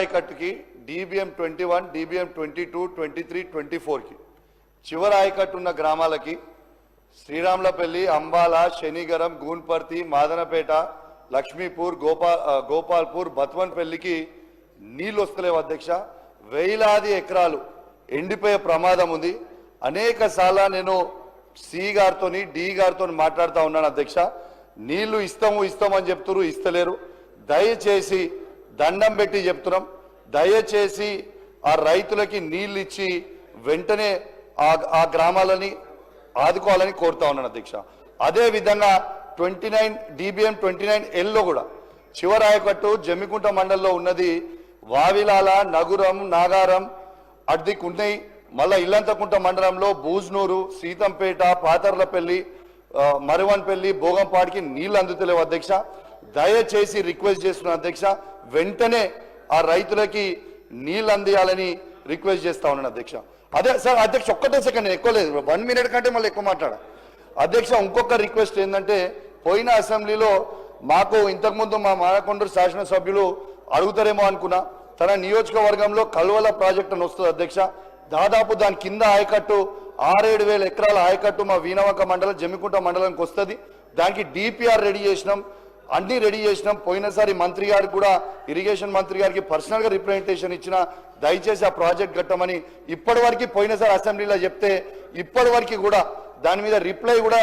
ఆయకట్టుకి DBM twenty one DBM twenty two twenty three twenty ఫోర్కి చివరి ఆయకట్టు ఉన్న గ్రామాలకి శ్రీరాములపల్లి అంబాల శనిగరం గూన్పర్తి మాదనపేట లక్ష్మీపూర్ గోపా గోపాల్పూర్ బత్వన్పల్లికి నీళ్ళు వస్తలేవు అధ్యక్ష. వేలాది ఎకరాలు ఎండిపోయే ప్రమాదం ఉంది. అనేక సార్లు నేను సి గారితో డి గారితో మాట్లాడుతూ ఉన్నాను అధ్యక్ష. నీళ్ళు ఇస్తాము ఇస్తామని చెప్తున్నారు ఇస్తలేరు. దయచేసి దండం పెట్టి చెప్తున్నాం. దయచేసి ఆ రైతులకి నీళ్ళు ఇచ్చి వెంటనే ఆ ఆ గ్రామాలని ఆదుకోవాలని కోరుతా ఉన్నాను అధ్యక్ష. అదే విధంగా twenty nine DBM twenty nine yellow కూడా చివరాయకట్టు జమ్మికుంట మండలంలో ఉన్నది వావిలాల నగురం నాగారం అడ్దికున్నై మళ్ళా ఇల్లంతకుంట మండలంలో బూజ్నూరు సీతంపేట పాతర్లపల్లి మరువన్పల్లి భోగంపాడికి నీళ్ళు అందుతలేవు అధ్యక్ష. దయచేసి రిక్వెస్ట్ చేస్తున్న అధ్యక్ష వెంటనే ఆ రైతులకి నీళ్ళు అందియాలని రిక్వెస్ట్ చేస్తా ఉన్నాను అధ్యక్ష. అదే సార్ అధ్యక్ష ఒక్కటే సెకండ్ ఎక్కువ లేదు. వన్ మినిట్ కంటే మళ్ళీ ఎక్కువ మాట్లాడా. అధ్యక్ష ఇంకొక రిక్వెస్ట్ ఏంటంటే పోయిన అసెంబ్లీలో మాకు ఇంతకుముందు మా మానకొండూరు శాసనసభ్యులు అడుగుతారేమో అనుకున్నా. తన నియోజకవర్గంలో కల్వల ప్రాజెక్ట్ అని వస్తుంది అధ్యక్ష. దాదాపు దాని కింద ఆయకట్టు ఆరేడు వేల ఎకరాల ఆయకట్టు మా వీణవక మండలం జమ్మికుంట మండలంకి వస్తుంది. దానికి డిపిఆర్ రెడీ చేసినాం. అన్ని రెడీ చేసినాం. పోయినసారి మంత్రి గారికి కూడా ఇరిగేషన్ మంత్రి గారికి పర్సనల్గా రిప్రజెంటేషన్ ఇచ్చిన దయచేసి ఆ ప్రాజెక్ట్ కట్టమని ఇప్పటివరకు పోయినసారి అసెంబ్లీలో చెప్తే ఇప్పటివరకు కూడా దాని మీద రిప్లై కూడా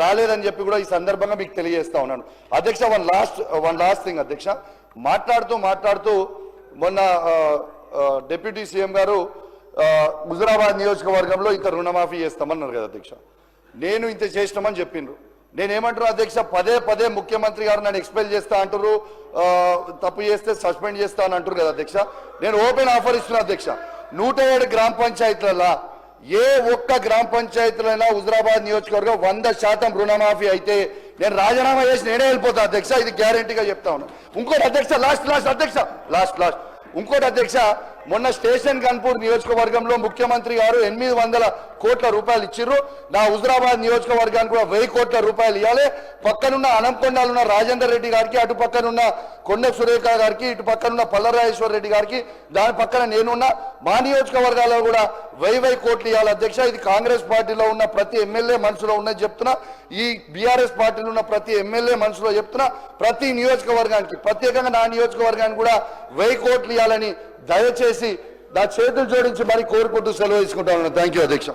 రాలేదని చెప్పి కూడా ఈ సందర్భంగా మీకు తెలియజేస్తా ఉన్నాను. అధ్యక్ష one last one last thing అధ్యక్ష. మాట్లాడుతూ మాట్లాడుతూ మొన్న డిప్యూటీ సీఎం గారు గుజరాబాద్ హుజురాబాద్ నియోజకవర్గంలో ఇంత రుణమాఫీ చేస్తామన్నారు కదా అధ్యక్ష. నేను ఇంత చేసినామని చెప్పిండ్రు. నేనేమంటారు అధ్యక్ష పదే పదే ముఖ్యమంత్రి గారు నన్ను ఎక్స్పెల్ చేస్తా అంటారు తప్పు చేస్తే సస్పెండ్ చేస్తా అని అంటారు కదా అధ్యక్ష. నేను ఓపెన్ ఆఫర్ ఇస్తున్నా అధ్యక్ష. నూట ఏడు గ్రామ పంచాయతీలలో ఏ ఒక్క గ్రామ పంచాయతీలైనా హుజరాబాద్ నియోజకవర్గం వంద శాతం రుణమాఫీ అయితే నేను రాజీనామా చేసి నేనే వెళ్ళిపోతా అధ్యక్ష. ఇది గ్యారంటీగా చెప్తా ఉన్నా. ఇంకోటి అధ్యక్ష లాస్ట్ లాస్ట్ అధ్యక్ష. లాస్ట్ లాస్ట్ ఇంకోటి అధ్యక్ష మొన్న స్టేషన్ కన్పూర్ నియోజకవర్గంలో ముఖ్యమంత్రి గారు ఎనిమిది వందల కోట్ల రూపాయలు ఇచ్చిర్రు. నా హుజరాబాద్ నియోజకవర్గానికి కూడా వెయ్యి కోట్ల రూపాయలు ఇవ్వాలి పక్కనున్న అనంకొండాలున్న రాజేందర్ రెడ్డి గారికి అటు పక్కనున్న కొండ సురేఖ గారికి ఇటు పక్కనున్న పల్లరాజేశ్వర రెడ్డి గారికి దాని పక్కన నేనున్న. మా నియోజకవర్గాల్లో కూడా వెయ్యి వెయ్యి కోట్లు ఇవ్వాలి అధ్యక్ష. ఇది కాంగ్రెస్ పార్టీలో ఉన్న ప్రతి ఎమ్మెల్యే మనసులో ఉన్నది చెప్తున్నా. ఈ బీఆర్ఎస్ పార్టీలో ఉన్న ప్రతి ఎమ్మెల్యే మనసులో చెప్తున్నా. ప్రతి నియోజకవర్గానికి ప్రత్యేకంగా నా నియోజకవర్గానికి కూడా వెయ్యి కోట్లు ఇవ్వాలని దయచేసి నా చేతులు జోడించి మరి కోరుకుంటూ సెలవు తీసుకుంటాను. థ్యాంక్ యూ అధ్యక్ష.